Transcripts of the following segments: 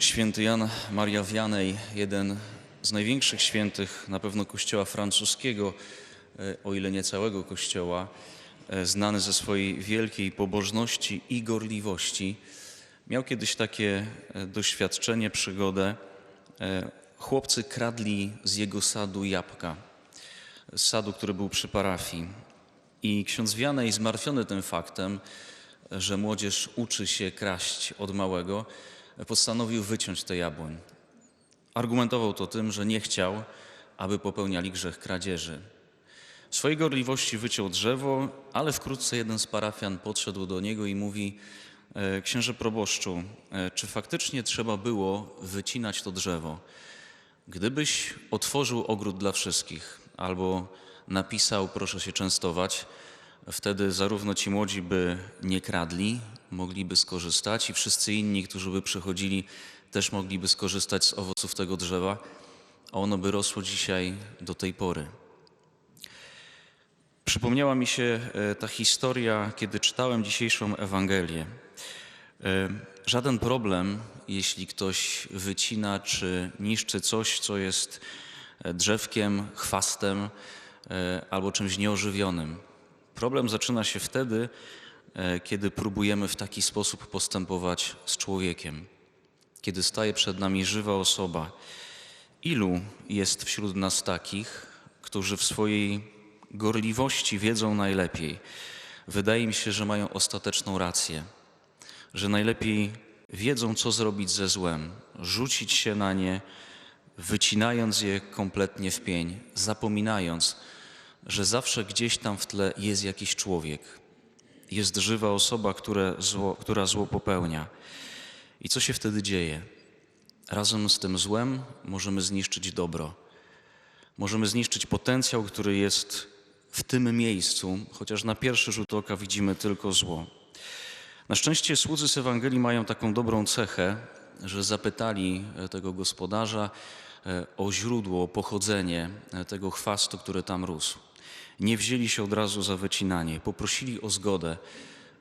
Święty Jan Maria Wianej, jeden z największych świętych na pewno kościoła francuskiego, e, o ile nie całego kościoła, e, znany ze swojej wielkiej pobożności i gorliwości, miał kiedyś takie e, doświadczenie, przygodę. Chłopcy kradli z jego sadu jabłka, z sadu, który był przy parafii. I ksiądz Wianej, zmartwiony tym faktem, że młodzież uczy się kraść od małego, postanowił wyciąć te jabłoń. Argumentował to tym, że nie chciał, aby popełniali grzech kradzieży. W swojej gorliwości wyciął drzewo, ale wkrótce jeden z parafian podszedł do niego i mówi: "E, Księże proboszczu, e, czy faktycznie trzeba było wycinać to drzewo? Gdybyś otworzył ogród dla wszystkich albo napisał proszę się częstować, wtedy zarówno ci młodzi by nie kradli, mogliby skorzystać i wszyscy inni, którzy by przychodzili, też mogliby skorzystać z owoców tego drzewa, a ono by rosło dzisiaj do tej pory. Przypomniała mi się e, ta historia, kiedy czytałem dzisiejszą Ewangelię. E, Żaden problem, jeśli ktoś wycina czy niszczy coś, co jest e, drzewkiem, chwastem albo czymś nieożywionym. Problem zaczyna się wtedy, e, kiedy próbujemy w taki sposób postępować z człowiekiem, kiedy staje przed nami żywa osoba. Ilu jest wśród nas takich, którzy w swojej gorliwości wiedzą najlepiej? Wydaje mi się, że mają ostateczną rację że najlepiej wiedzą, co zrobić ze złem, rzucić się na nie, wycinając je kompletnie w pień, zapominając, że zawsze gdzieś tam w tle jest jakiś człowiek, jest żywa osoba, zło, która zło popełnia. I co się wtedy dzieje? Razem z tym złem możemy zniszczyć dobro. Możemy zniszczyć potencjał, który jest w tym miejscu, chociaż na pierwszy rzut oka widzimy tylko zło. Na szczęście słudzy z Ewangelii mają taką dobrą cechę, że zapytali e, tego gospodarza e, o źródło, o pochodzenie e, tego chwastu, który tam rósł. Nie wzięli się od razu za wycinanie, poprosili o zgodę,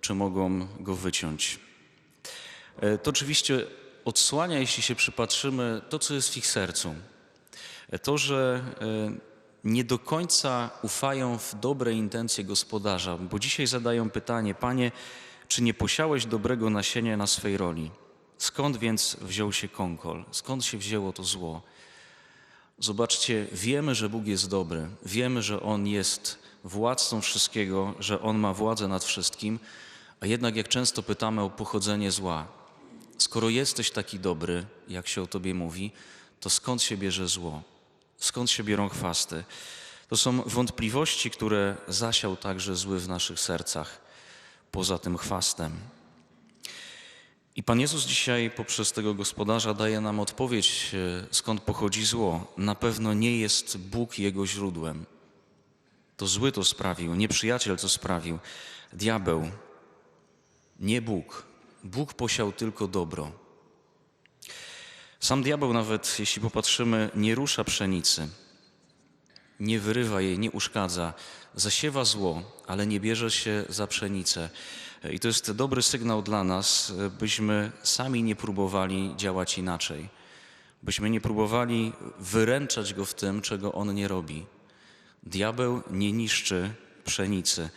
czy mogą go wyciąć. To oczywiście odsłania, jeśli się przypatrzymy, to, co jest w ich sercu. To, że nie do końca ufają w dobre intencje gospodarza, bo dzisiaj zadają pytanie, panie, czy nie posiałeś dobrego nasienia na swej roli? Skąd więc wziął się kąkol? Skąd się wzięło to zło? Zobaczcie, wiemy, że Bóg jest dobry, wiemy, że On jest władcą wszystkiego, że On ma władzę nad wszystkim, a jednak jak często pytamy o pochodzenie zła, skoro jesteś taki dobry, jak się o Tobie mówi, to skąd się bierze zło? Skąd się biorą chwasty? To są wątpliwości, które zasiał także zły w naszych sercach poza tym chwastem. I Pan Jezus dzisiaj poprzez tego gospodarza daje nam odpowiedź, e, skąd pochodzi zło. Na pewno nie jest Bóg jego źródłem. To zły to sprawił, nieprzyjaciel to sprawił, diabeł, nie Bóg. Bóg posiał tylko dobro. Sam diabeł nawet, jeśli popatrzymy, nie rusza pszenicy, nie wyrywa jej, nie uszkadza, zasiewa zło, ale nie bierze się za pszenicę. I to jest dobry sygnał dla nas, byśmy sami nie próbowali działać inaczej, byśmy nie próbowali wyręczać go w tym, czego on nie robi. Diabeł nie niszczy pszenicy,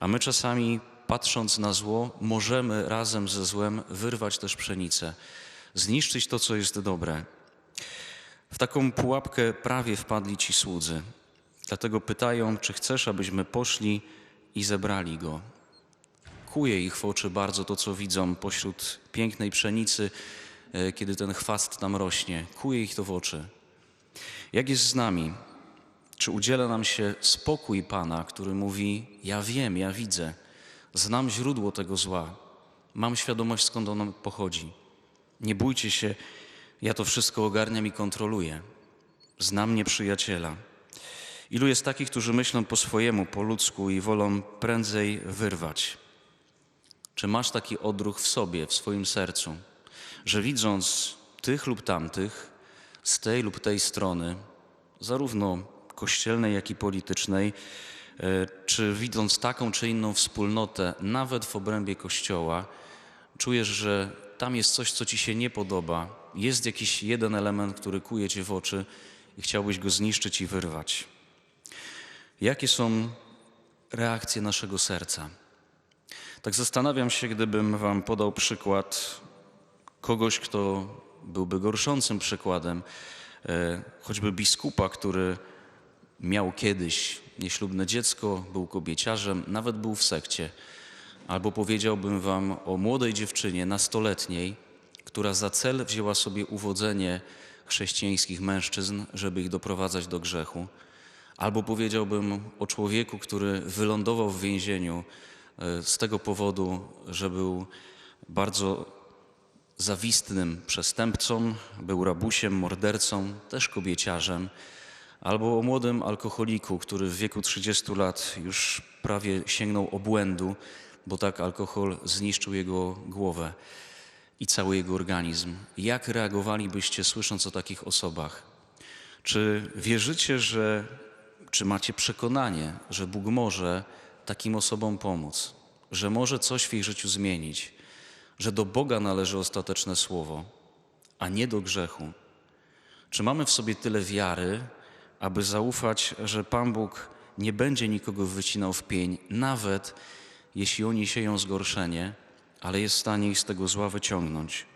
a my czasami, patrząc na zło, możemy razem ze złem wyrwać też pszenicę, zniszczyć to, co jest dobre. W taką pułapkę prawie wpadli ci słudzy. Dlatego pytają, czy chcesz, abyśmy poszli i zebrali go. Kuje ich w oczy bardzo to, co widzą pośród pięknej pszenicy, e, kiedy ten chwast tam rośnie. Kuje ich to w oczy. Jak jest z nami? Czy udziela nam się spokój Pana, który mówi: Ja wiem, ja widzę, znam źródło tego zła, mam świadomość, skąd ono pochodzi. Nie bójcie się, ja to wszystko ogarniam i kontroluję. Znam nieprzyjaciela. Ilu jest takich, którzy myślą po swojemu, po ludzku i wolą prędzej wyrwać? Czy masz taki odruch w sobie, w swoim sercu, że widząc tych lub tamtych, z tej lub tej strony, zarówno kościelnej, jak i politycznej, e, czy widząc taką czy inną wspólnotę, nawet w obrębie Kościoła, czujesz, że tam jest coś, co ci się nie podoba jest jakiś jeden element, który kuje cię w oczy i chciałbyś go zniszczyć i wyrwać. Jakie są reakcje naszego serca? Tak zastanawiam się, gdybym wam podał przykład kogoś, kto byłby gorszącym przykładem, e, choćby biskupa, który miał kiedyś nieślubne dziecko, był kobieciarzem, nawet był w sekcie. Albo powiedziałbym wam o młodej dziewczynie, nastoletniej, która za cel wzięła sobie uwodzenie chrześcijańskich mężczyzn, żeby ich doprowadzać do grzechu. Albo powiedziałbym o człowieku, który wylądował w więzieniu z tego powodu, że był bardzo zawistnym przestępcą, był rabusiem, mordercą, też kobieciarzem, albo o młodym alkoholiku, który w wieku 30 lat już prawie sięgnął obłędu, bo tak alkohol zniszczył jego głowę i cały jego organizm. Jak reagowalibyście słysząc o takich osobach? Czy wierzycie, że, czy macie przekonanie, że Bóg może takim osobom pomóc, że może coś w ich życiu zmienić, że do Boga należy ostateczne słowo, a nie do grzechu? Czy mamy w sobie tyle wiary, aby zaufać, że Pan Bóg nie będzie nikogo wycinał w pień, nawet jeśli oni sieją zgorszenie, ale jest w stanie ich z tego zła wyciągnąć?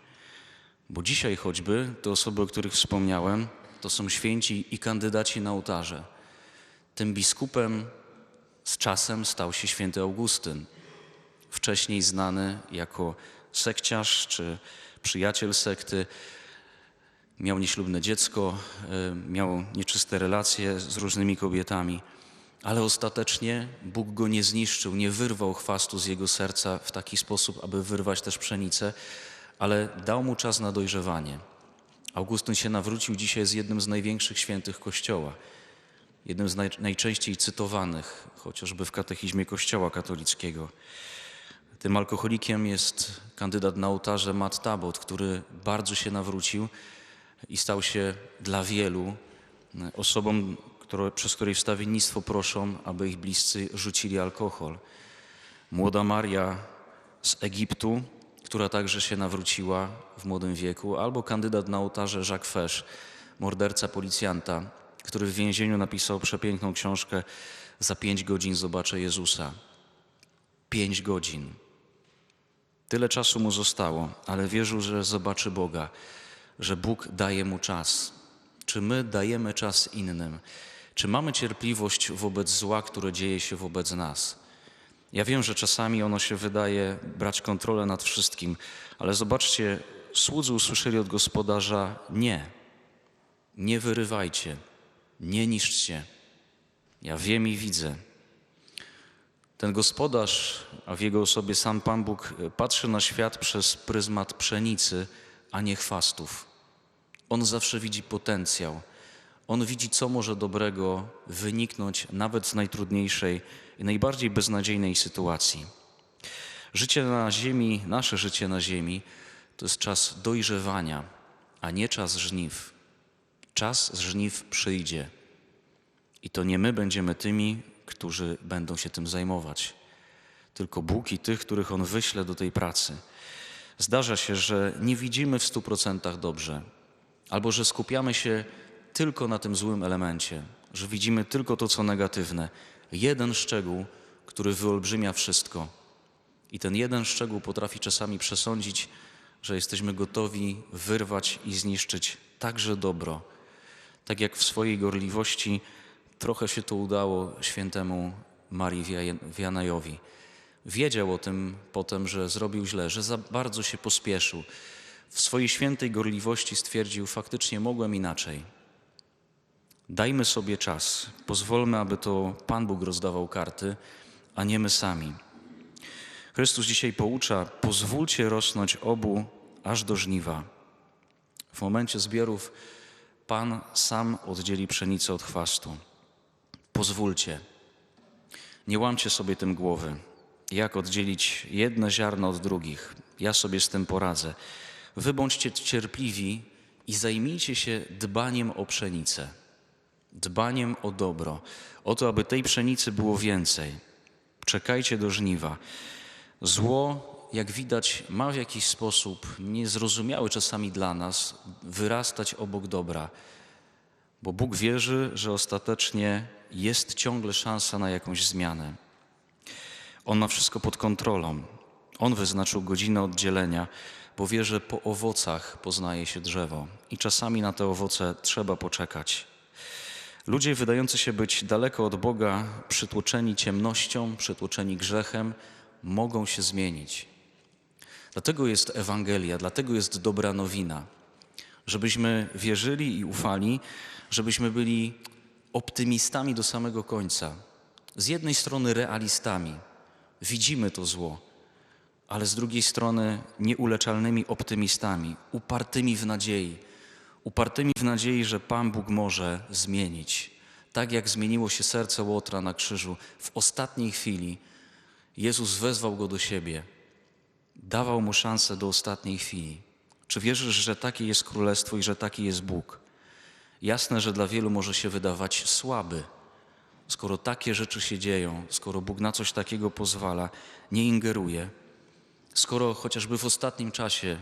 Bo dzisiaj choćby te osoby, o których wspomniałem, to są święci i kandydaci na ołtarze. Tym biskupem z czasem stał się święty Augustyn, wcześniej znany jako sekciarz czy przyjaciel sekty. Miał nieślubne dziecko, e, miał nieczyste relacje z różnymi kobietami, ale ostatecznie Bóg go nie zniszczył, nie wyrwał chwastu z jego serca w taki sposób, aby wyrwać też pszenicę, ale dał mu czas na dojrzewanie. Augustyn się nawrócił, dzisiaj jest jednym z największych świętych Kościoła, jednym z naj, najczęściej cytowanych, chociażby w katechizmie Kościoła katolickiego. Tym alkoholikiem jest kandydat na ołtarze Matt Tabot, który bardzo się nawrócił i stał się dla wielu osobą, które, przez której wstawiennictwo proszą, aby ich bliscy rzucili alkohol. Młoda Maria z Egiptu, która także się nawróciła w młodym wieku, albo kandydat na ołtarze Jacques Fesch, morderca policjanta, który w więzieniu napisał przepiękną książkę Za pięć godzin zobaczę Jezusa. Pięć godzin. Tyle czasu mu zostało, ale wierzył, że zobaczy Boga, że Bóg daje mu czas. Czy my dajemy czas innym? Czy mamy cierpliwość wobec zła, które dzieje się wobec nas? Ja wiem, że czasami ono się wydaje brać kontrolę nad wszystkim, ale zobaczcie, słudzy usłyszeli od gospodarza nie. Nie wyrywajcie, nie niszczcie. Ja wiem i widzę. Ten gospodarz, a w jego osobie sam Pan Bóg, patrzy na świat przez pryzmat pszenicy, a nie chwastów. On zawsze widzi potencjał. On widzi, co może dobrego wyniknąć nawet z najtrudniejszej i najbardziej beznadziejnej sytuacji. Życie na ziemi, nasze życie na ziemi, to jest czas dojrzewania, a nie czas żniw. Czas żniw przyjdzie. I to nie my będziemy tymi, którzy będą się tym zajmować, tylko Bóg i tych, których On wyśle do tej pracy. Zdarza się, że nie widzimy w stu procentach dobrze, albo że skupiamy się tylko na tym złym elemencie, że widzimy tylko to, co negatywne. Jeden szczegół, który wyolbrzymia wszystko. I ten jeden szczegół potrafi czasami przesądzić, że jesteśmy gotowi wyrwać i zniszczyć także dobro. Tak jak w swojej gorliwości trochę się to udało świętemu Marii Wianajowi. Wiedział o tym potem, że zrobił źle, że za bardzo się pospieszył. W swojej świętej gorliwości stwierdził, faktycznie mogłem inaczej. Dajmy sobie czas, pozwólmy, aby to Pan Bóg rozdawał karty, a nie my sami. Chrystus dzisiaj poucza, pozwólcie rosnąć obu aż do żniwa. W momencie zbiorów Pan sam oddzieli pszenicę od chwastu. Pozwólcie, nie łamcie sobie tym głowy, jak oddzielić jedne ziarno od drugich. Ja sobie z tym poradzę. Wy bądźcie cierpliwi i zajmijcie się dbaniem o pszenicę, dbaniem o dobro, o to, aby tej pszenicy było więcej. Czekajcie do żniwa. Zło jak widać, ma w jakiś sposób niezrozumiały czasami dla nas wyrastać obok dobra, bo Bóg wierzy, że ostatecznie jest ciągle szansa na jakąś zmianę. On ma wszystko pod kontrolą. On wyznaczył godzinę oddzielenia, bo wie, że po owocach poznaje się drzewo i czasami na te owoce trzeba poczekać. Ludzie wydający się być daleko od Boga, przytłoczeni ciemnością, przytłoczeni grzechem, mogą się zmienić. Dlatego jest Ewangelia, dlatego jest dobra nowina, żebyśmy wierzyli i ufali, żebyśmy byli optymistami do samego końca. Z jednej strony realistami, widzimy to zło, ale z drugiej strony nieuleczalnymi optymistami, upartymi w nadziei, upartymi w nadziei, że Pan Bóg może zmienić. Tak jak zmieniło się serce Łotra na krzyżu, w ostatniej chwili Jezus wezwał go do siebie, dawał mu szansę do ostatniej chwili. Czy wierzysz, że takie jest królestwo i że taki jest Bóg? Jasne, że dla wielu może się wydawać słaby, skoro takie rzeczy się dzieją, skoro Bóg na coś takiego pozwala, nie ingeruje, skoro chociażby w ostatnim czasie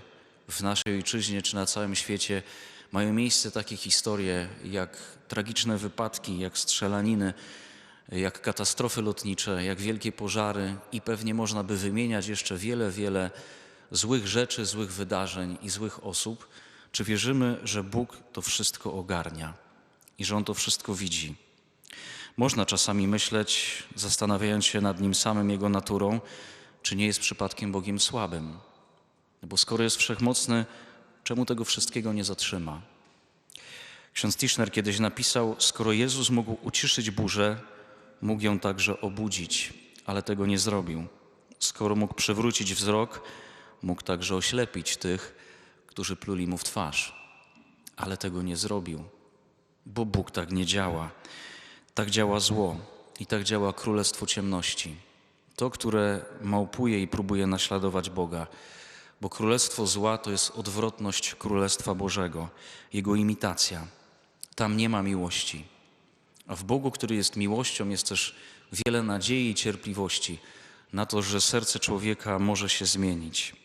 w naszej ojczyźnie czy na całym świecie mają miejsce takie historie jak tragiczne wypadki, jak strzelaniny, jak katastrofy lotnicze, jak wielkie pożary i pewnie można by wymieniać jeszcze wiele, wiele złych rzeczy, złych wydarzeń i złych osób, czy wierzymy, że Bóg to wszystko ogarnia i że On to wszystko widzi? Można czasami myśleć, zastanawiając się nad Nim samym, Jego naturą, czy nie jest przypadkiem Bogiem słabym. Bo skoro jest wszechmocny, czemu tego wszystkiego nie zatrzyma? Ksiądz Tischner kiedyś napisał, skoro Jezus mógł uciszyć burzę, mógł ją także obudzić, ale tego nie zrobił. Skoro mógł przywrócić wzrok, mógł także oślepić tych, którzy pluli mu w twarz, ale tego nie zrobił, bo Bóg tak nie działa. Tak działa zło i tak działa królestwo ciemności. To, które małpuje i próbuje naśladować Boga, bo królestwo zła to jest odwrotność królestwa Bożego, jego imitacja. Tam nie ma miłości. A w Bogu, który jest miłością, jest też wiele nadziei i cierpliwości na to, że serce człowieka może się zmienić.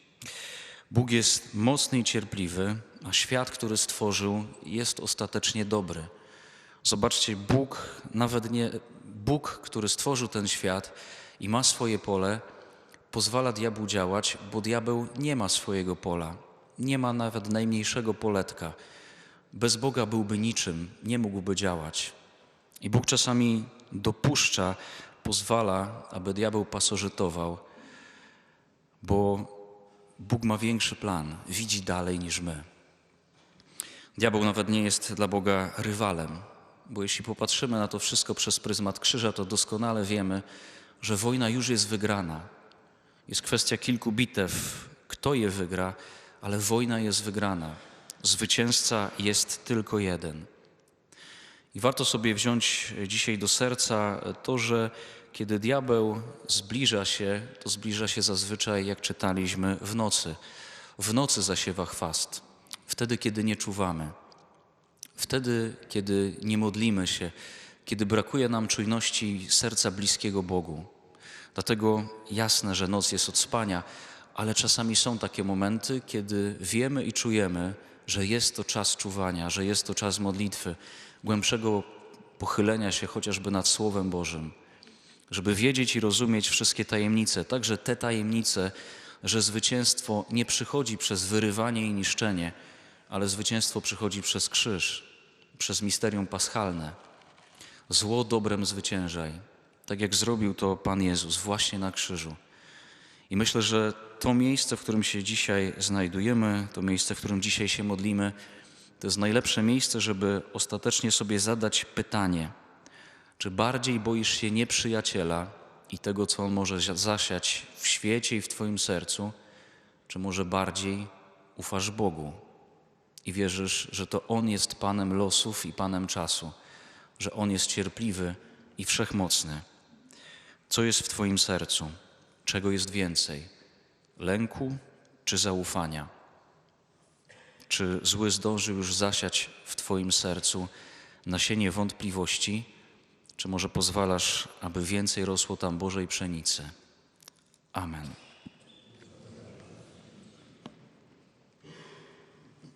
Bóg jest mocny i cierpliwy, a świat, który stworzył, jest ostatecznie dobry. Zobaczcie, Bóg, nawet nie Bóg, który stworzył ten świat i ma swoje pole, pozwala diabłu działać, bo diabeł nie ma swojego pola, nie ma nawet najmniejszego poletka. Bez Boga byłby niczym, nie mógłby działać. I Bóg czasami dopuszcza, pozwala, aby diabeł pasożytował, bo Bóg ma większy plan, widzi dalej niż my. Diabeł nawet nie jest dla Boga rywalem, bo jeśli popatrzymy na to wszystko przez pryzmat krzyża, to doskonale wiemy, że wojna już jest wygrana. Jest kwestia kilku bitew, kto je wygra, ale wojna jest wygrana. Zwycięzca jest tylko jeden. I warto sobie wziąć dzisiaj do serca to, że kiedy diabeł zbliża się, to zbliża się zazwyczaj, jak czytaliśmy, w nocy. W nocy zasiewa chwast, wtedy, kiedy nie czuwamy, wtedy, kiedy nie modlimy się, kiedy brakuje nam czujności serca bliskiego Bogu. Dlatego jasne, że noc jest od spania, ale czasami są takie momenty, kiedy wiemy i czujemy, że jest to czas czuwania, że jest to czas modlitwy, głębszego pochylenia się chociażby nad Słowem Bożym, żeby wiedzieć i rozumieć wszystkie tajemnice, także te tajemnice, że zwycięstwo nie przychodzi przez wyrywanie i niszczenie, ale zwycięstwo przychodzi przez krzyż, przez misterium paschalne. Zło dobrem zwyciężaj, tak jak zrobił to Pan Jezus właśnie na krzyżu. I myślę, że to miejsce, w którym się dzisiaj znajdujemy, to miejsce, w którym dzisiaj się modlimy, to jest najlepsze miejsce, żeby ostatecznie sobie zadać pytanie, czy bardziej boisz się nieprzyjaciela i tego, co on może zasiać w świecie i w Twoim sercu, czy może bardziej ufasz Bogu i wierzysz, że to On jest Panem losów i Panem czasu, że On jest cierpliwy i wszechmocny. Co jest w Twoim sercu? Czego jest więcej? Lęku czy zaufania? Czy zły zdążył już zasiać w Twoim sercu nasienie wątpliwości, czy może pozwalasz, aby więcej rosło tam Bożej pszenicy? Amen.